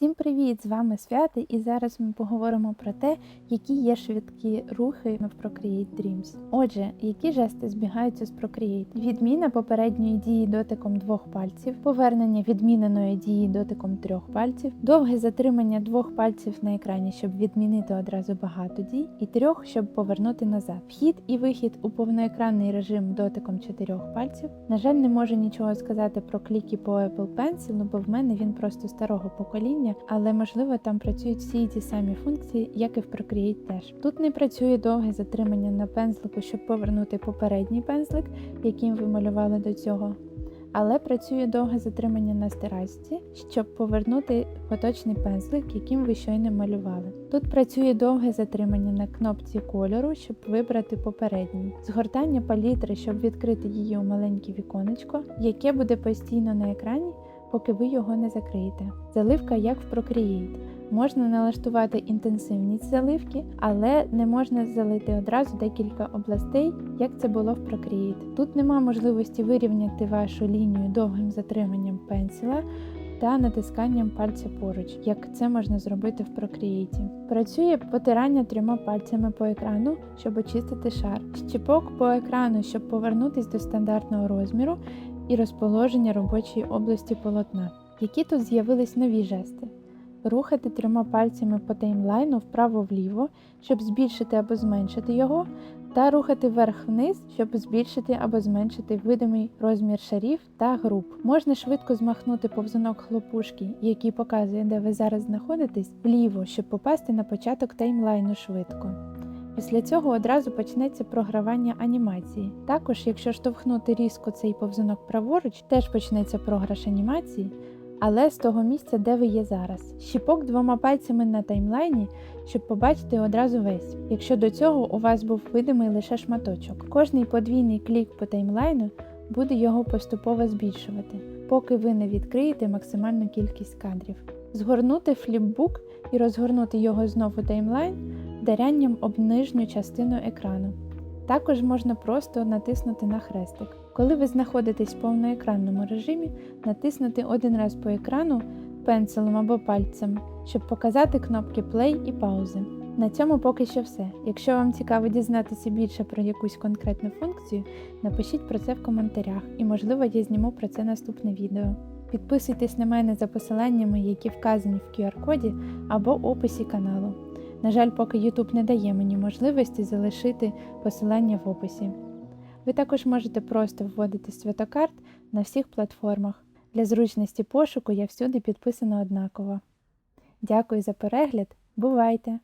Всім привіт! З вами Свята, і зараз ми поговоримо про те, які є швидкі рухи в Procreate Dreams. Отже, які жести збігаються з Procreate? Відміна попередньої дії дотиком двох пальців, повернення відміненої дії дотиком трьох пальців, довге затримання двох пальців на екрані, щоб відмінити одразу багато дій, і трьох, щоб повернути назад. Вхід і вихід у повноекранний режим дотиком чотирьох пальців. На жаль, не можу нічого сказати про кліки по Apple Pencil, бо в мене він просто старого покоління, але можливо там працюють всі ті самі функції, як і в Procreate теж. Тут не працює довге затримання на пензлику, щоб повернути попередній пензлик, яким ви малювали до цього. Але працює довге затримання на стирачці, щоб повернути поточний пензлик, яким ви щойно малювали. Тут працює довге затримання на кнопці кольору, щоб вибрати попередній, згортання палітри, щоб відкрити її у маленьке віконечко, яке буде постійно на екрані, поки ви його не закриєте. Заливка як в Procreate. Можна налаштувати інтенсивність заливки, але не можна залити одразу декілька областей, як це було в Procreate. Тут нема можливості вирівняти вашу лінію довгим затриманням пенсіла та натисканням пальця поруч, як це можна зробити в Procreate. Працює потирання трьома пальцями по екрану, щоб очистити шар, щіпок по екрану, щоб повернутись до стандартного розміру і розположення робочої області полотна. Які тут з'явились нові жести? Рухати трьома пальцями по таймлайну вправо-вліво, щоб збільшити або зменшити його, та рухати вверх-вниз, щоб збільшити або зменшити видимий розмір шарів та груп. Можна швидко змахнути повзунок хлопушки, який показує, де ви зараз знаходитесь, вліво, щоб попасти на початок таймлайну швидко. Після цього одразу почнеться програвання анімації. Також, якщо штовхнути різко цей повзунок праворуч, теж почнеться програш анімації, але з того місця, де ви є зараз. Щіпок двома пальцями на таймлайні, щоб побачити одразу весь, якщо до цього у вас був видимий лише шматочок. Кожний подвійний клік по таймлайну буде його поступово збільшувати, поки ви не відкриєте максимальну кількість кадрів. Згорнути фліпбук і розгорнути його знову таймлайн вдарянням об нижню частину екрану. Також можна просто натиснути на хрестик. Коли ви знаходитесь в повноекранному режимі, натиснути один раз по екрану пенсилом або пальцем, щоб показати кнопки Play і паузи. На цьому поки що все. Якщо вам цікаво дізнатися більше про якусь конкретну функцію, напишіть про це в коментарях і, можливо, я зніму про це наступне відео. Підписуйтесь на мене за посиланнями, які вказані в QR-коді або описі каналу. На жаль, поки YouTube не дає мені можливості залишити посилання в описі. Ви також можете просто вводити святокарт на всіх платформах. Для зручності пошуку я всюди підписана однаково. Дякую за перегляд, бувайте!